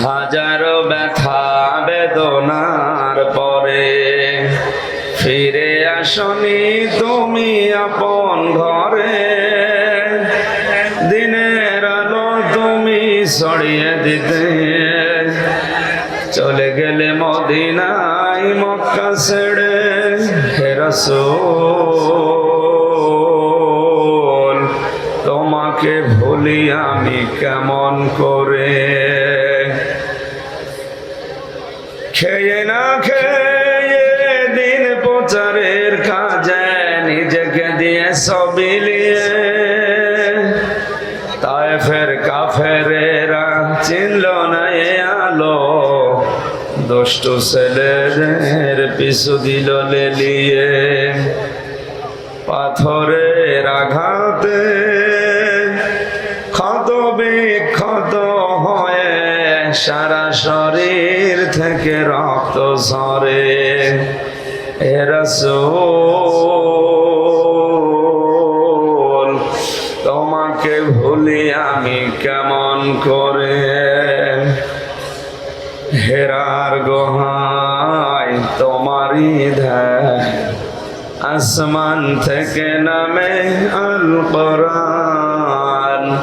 হাজারো ব্যথা বেদনার পরে ফিরে আসনি তুমি আপন ঘরে। দিনের আলো তুমি ছড়িয়ে দিতে। চলে গেলে মদিনাই মক্কা ছেড়ে হেরসোল তোমাকে ভুলি আমি কেমন করে? খেয়ে না খেয়ে দিন প্রচারের কাজে নিজেকে দিয়ে সবিলিয়ে তাই ফের কাফেরেরা চিনল না এ আলো। দুষ্টু ছেলেদের পিছু দিল লেলিয়ে। পাথরের আঘাতে সারা শরীর থেকে রক্ত ঝরে। এরসোল তোমাকে ভুলি আমি কেমন করে? হেরার গোহায় তোমারই ধ্যান আসমান থেকে নামে আল কোরআন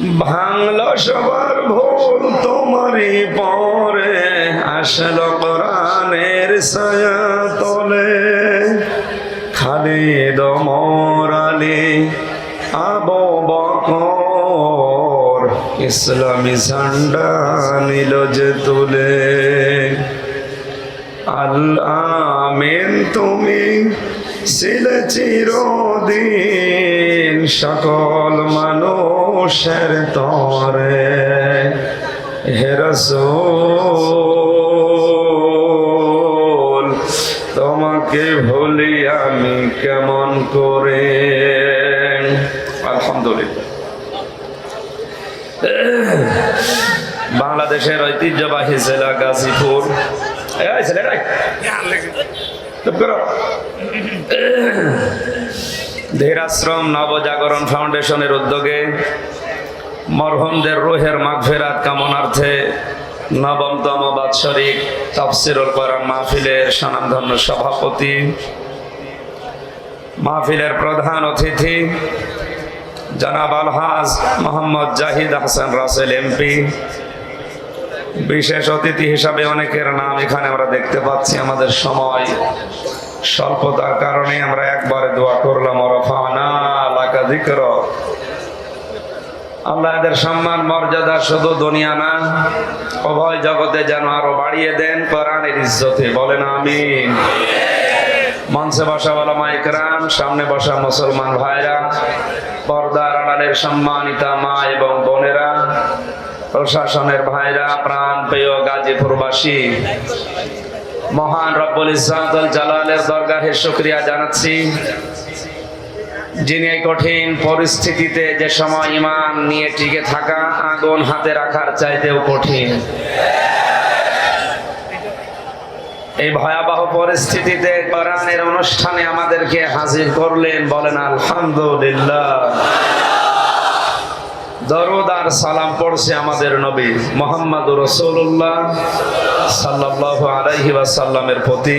ভাঙল সবার ভুল তোমারই পরে আসল কোরআনের ছায়া তলে। খালিদ মোরালি আবু ইসলামী ঝান্ডা নিল যে তুলে। আল্লামেন তুমি ছিলে চিরদিন সকল মানুষের তরে। হেরসোল তোমাকে ভুলি আমি কেমন করে? বাংলাদেশের ঐতিহ্যবাহী জেলা গাজীপুর। ছেলেটাই। ধীরাশ্রম নবজাগরণ ফাউন্ডেশনের উদ্যোগে মরহমদের রোহের মাগফেরাত কামনার্থে নবমতম বাৎসরিক তফসিরুল কোরআন মাহফিলের স্বনামধন্য সভাপতি, মাহফিলের প্রধান অতিথি, জনাব আলহাজ মোহাম্মদ জাহিদ হাসান রাসেল এমপি বিশেষ অতিথি হিসাবে অনেকের নাম এখানে আমরা দেখতে পাচ্ছি আমাদের সময় স্বল্পতার কারণে আমরা একবারে দোয়া করলাম আল্লাহ এদের সম্মান, মর্যাদা শুধু দুনিয়া না অভয় জগতে যেন আরও বাড়িয়ে দেন কোরআনের ইজ্জতে। বলেন আমি মঞ্চে বসা ওলামা ইকরাম সামনে বসা মুসলমান ভাইরা, পর্দার আড়ালের সম্মানিতা মা এবং বোনেরা প্রশাসনের ভাইরা, প্রাণ প্রিয় গাজীপুরবাসী, মহান রব্বুল ইসাদুল জালালের দরগাহে শুক্রিয়া জানাচ্ছি। যিনি এই কঠিন পরিস্থিতিতে যে সময় ইমান নিয়ে টিকে থাকা, আগুন হাতে রাখার চাইতেও কঠিন। এই ভয়াবহ পরিস্থিতিতে কোরআনের অনুষ্ঠানে আমাদেরকে হাজির করলেন বলেন, আলহামদুলিল্লাহ। দরুদ আর সালাম পড়ছে আমাদের নবী মোহাম্মদ রসুল্লাহ সাল্লাহ আলাইহি ওয়াসাল্লামের প্রতি।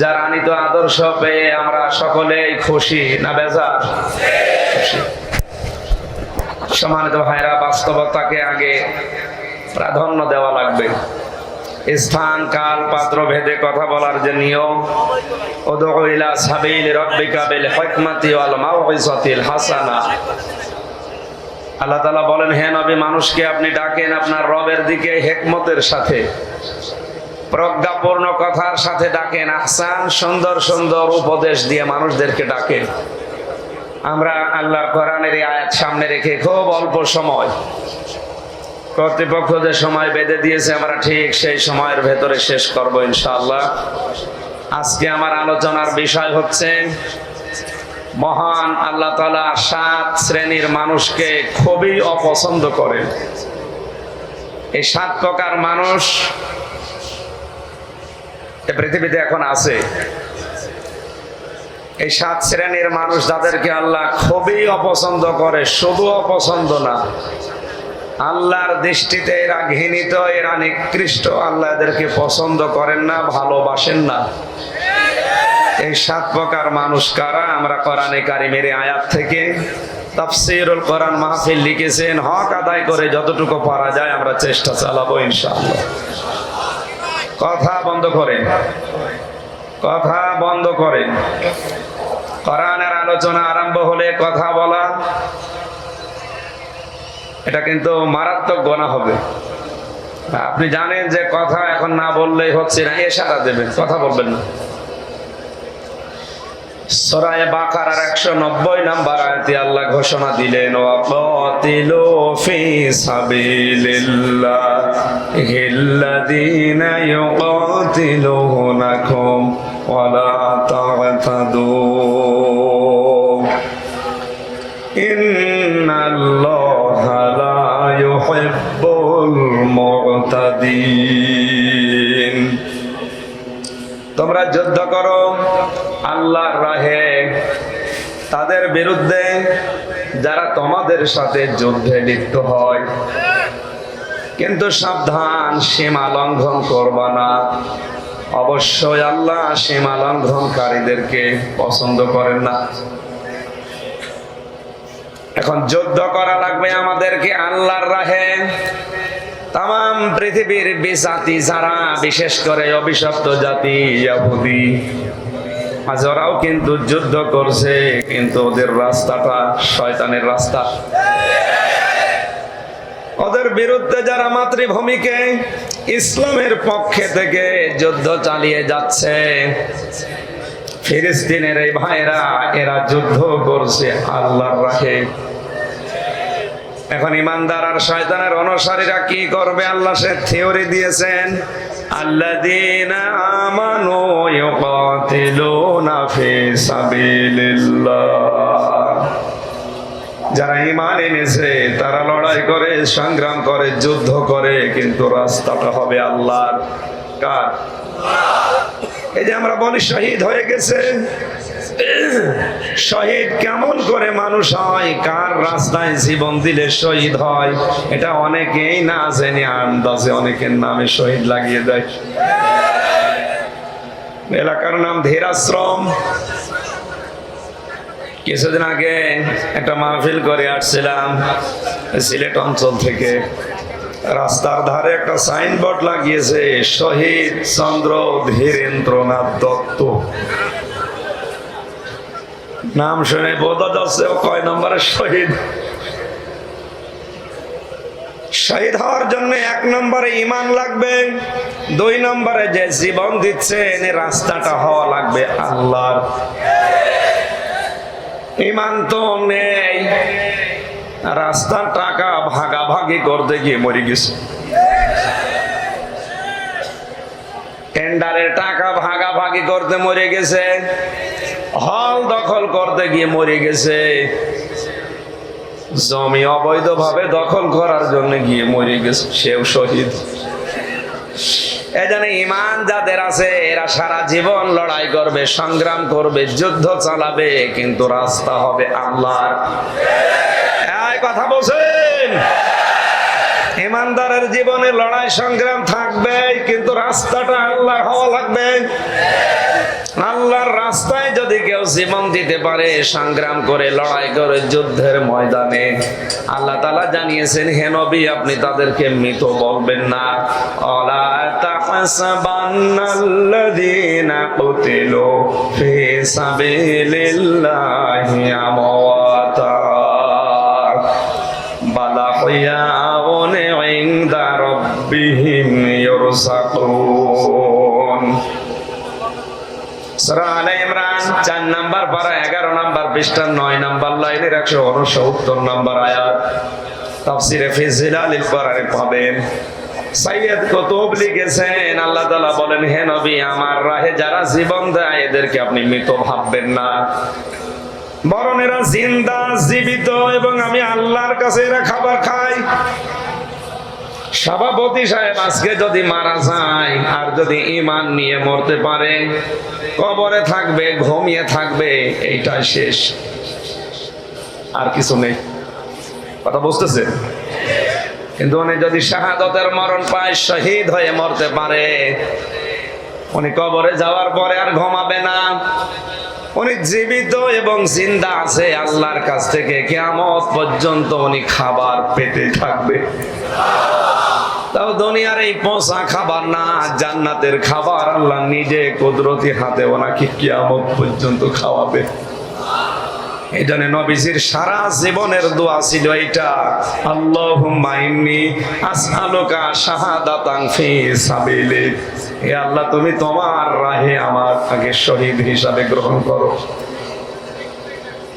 যার আনিত আদর্শ পেয়ে আমরা সকলেই খুশি না বেজার? সম্মানিত ভাইরা, বাস্তবতাকে আগে প্রাধান্য দেওয়া লাগবে। স্থান, কাল, পাত্র, ভেদে কথা বলার যে নিয়ম সাবিল রাব্বিকা হাসানা। আল্লাহ তাআলা বলেন, হে নবী, মানুষকে আপনি ডাকেন আপনার রবের দিকে হেকমতের সাথে। প্রজ্ঞাপূর্ণ কথার সাথে ডাকেন। আহসান, সুন্দর সুন্দর উপদেশ দিয়ে মানুষদেরকে ডাকেন। আমরা আল্লাহর কোরআনের আয়াত সামনে রেখে খুব অল্প সময়, কর্তৃপক্ষ যে সময় বেঁধে দিয়েছে, আমরা ঠিক সেই সময়ের ভেতরে শেষ করব ইনশাআল্লাহ। আজকে আমার আলোচনার বিষয় হচ্ছে মহান আল্লাহ তালা সাত শ্রেণির মানুষকে খুবই অপছন্দ করেন। এই সাত প্রকার মানুষ পৃথিবীতে এখন আছে। এই সাত শ্রেণির মানুষ যাদেরকে আল্লাহ খুবই অপছন্দ করে, শুধু অপছন্দ না, আল্লাহর দৃষ্টিতে এরা ঘৃণিত, এরা নিকৃষ্ট, আল্লাহ এদেরকে পছন্দ করেন না, ভালোবাসেন না। এই সাত প্রকার মানুষ কারা? আমরা কোরআনে কারিমের আয়াত থেকে তাফসিরুল কোরআন মাহফিল লিখেছেন। হক আদায় করে যতটুকু পারা যায় আমরা চেষ্টা চালাবো ইনশাআল্লাহ। কথা বন্ধ করেন। কথা বন্ধ করেন। কোরআনের আলোচনা আরম্ভ হলে কথা বলা, এটা কিন্তু মারাত্মক গোনা হবে। আপনি জানেন যে কথা এখন না বললেই হচ্ছে না এশারা দেবেন, কথা বলবেন না। সরায় বাকারার একশো নব্বই নাম্বার আয়াতে আল্লাহ ঘোষণা দিলেন ওয়াকাতিলু তোমরা যুদ্ধ করো, আল্লাহর রাহে। তাদের বিরুদ্ধে যারা তোমাদের সাথে যুদ্ধে লিপ্ত হয়, কিন্তু সাবধান সীমা লঙ্ঘন করবা না। অবশ্যই আল্লাহ সীমা লঙ্ঘনকারীদেরকে পছন্দ করেন না। এখন যুদ্ধ করা লাগবে আমাদেরকে আল্লাহর রাহে। তাম পৃথিবীর বিজাতি যারা, বিশেষ করে অভিশপ্ত জাতি ইয়াহুদি। আজ ওরাও কিন্তু যুদ্ধ করছে, কিন্তু ওদের রাস্তাটা শয়তানের রাস্তা। ওদের বিরুদ্ধে যারা মাতৃভূমিকে ইসলামের পক্ষে থেকে যুদ্ধ চালিয়ে যাচ্ছে, ফিলিস্তিনের এই ভাইরা এরা যুদ্ধ করছে, আল্লাহর রাখে। এখন ইমানদার আর শয়তানের অনুসারীরা কি করবে? আল্লাহ সে থিওরি দিয়েছেন, আল্লাযীনা আমানু ইউকাতিলুনা ফি সাবিলিল্লাহ। যারা ইমান এনেছে, তারা লড়াই করে, সংগ্রাম করে, যুদ্ধ করে, কিন্তু রাস্তাটা হবে আল্লাহর। কার? এই যে আমরা বলি শহীদ হয়ে গেছে শহীদ কেমন করে মানুষ হয়? কার রাস্তায় জীবন দিলে শহীদ হয়? এটা অনেকেই না জেনে আন্দাজে অনেকের নামে শহীদ লাগিয়ে দেয়। এলাকার নাম ধীরাশ্রম। কিছুদিন আগে একটা মাহফিল করে আসছিলাম, সিলেট অঞ্চল থেকে। রাস্তার ধারে একটা সাইনবোর্ড লাগিয়েছে, শহীদ চন্দ্র ধীরেন্দ্রনাথ দত্ত। নাম শুনে বোঝা যাচ্ছে ও কয় নম্বরের শহীদ। শহীদ হওয়ার জন্য এক নম্বরে ইমান লাগবে, দুই নম্বরে যে জীবন দিচ্ছে এই রাস্তাটা হওয়া লাগবে আল্লাহর। ইমান তো নেই। রাস্তার টাকা ভাগাভাগি করতে গিয়ে মরে গেছে। টেন্ডারের টাকা ভাগাভাগি করতে মরে গেছে। হল দখল করতে গিয়ে মরে গেছে। জমি অবৈধভাবে দখল করার জন্য গিয়ে মরে গেছে, সেও শহীদ। এজন্য ইমান যাদের আছে, এরা সারা জীবন লড়াই করবে, সংগ্রাম করবে, যুদ্ধ চালাবে, কিন্তু রাস্তা হবে আল্লাহর। কথা বলছেন? ইমানদারের জীবনে লড়াই, সংগ্রাম থাকবে, কিন্তু রাস্তাটা আল্লাহ হওয়া লাগবে। আল্লাহর রাস্তায় যদি কেউ জীবন দিতে পারে, সংগ্রাম করে, লড়াই করে যুদ্ধের ময়দানে, আল্লাহ তালা জানিয়েছেন, হে নবী, আপনি তাদেরকে মৃত বলবেন না। অলা তাহসাবান্নাল্লাযীনা কুতিলু ফি সাবিলিল্লাহি আমওয়াতা। বাল আহইয়াউন ইনদা রাব্বিহিম ইরসাকুন আলে ইমরান 4 নাম্বার পারা 11 নাম্বার পৃষ্ঠা 9 নাম্বার লাইনের 169 নাম্বার আয়াত। তাফসিরে ফি জিলালিল কোরআনে পাবেন আল্লাহ বলেন আমার রাহে যারা জীবন দেয়, এদেরকে আপনি মৃত ভাববেন না। বরং এরা জিন্দা, জীবিত, এবং আমি আল্লাহর কাছে এরা খাবার খাই। সভাপতি সাহেব, আজকে যদি মারা যায় আর যদি ইমান নিয়ে মরতে পারে, কবরে থাকবে, ঘুমিয়ে থাকবে, এইটাই শেষ। আর কিছু নেই। কথা বুঝতেছে? কিন্তু উনি যদি শাহাদতের মরণ পায়, শহীদ হয়ে মরতে পারে, উনি কবরে যাওয়ার পরে আর ঘুমাবে না। উনি জীবিত এবং জিন্দা আছে আল্লাহর কাছ থেকে কেমন পর্যন্ত উনি খাবার পেতে থাকবে। তাও দুনিয়ার এই পচা খাবার না, জান্নাতের খাবার আল্লাহ নিজে কুদরতি হাতে ওনাকে কিয়ামত পর্যন্ত খাওয়াবে। এই সারা জীবনের আসআলুকা শাহাদাতান ফি আল্লাহ, তুমি তোমার রাহে আমার আগে শহীদ হিসাবে গ্রহণ করো।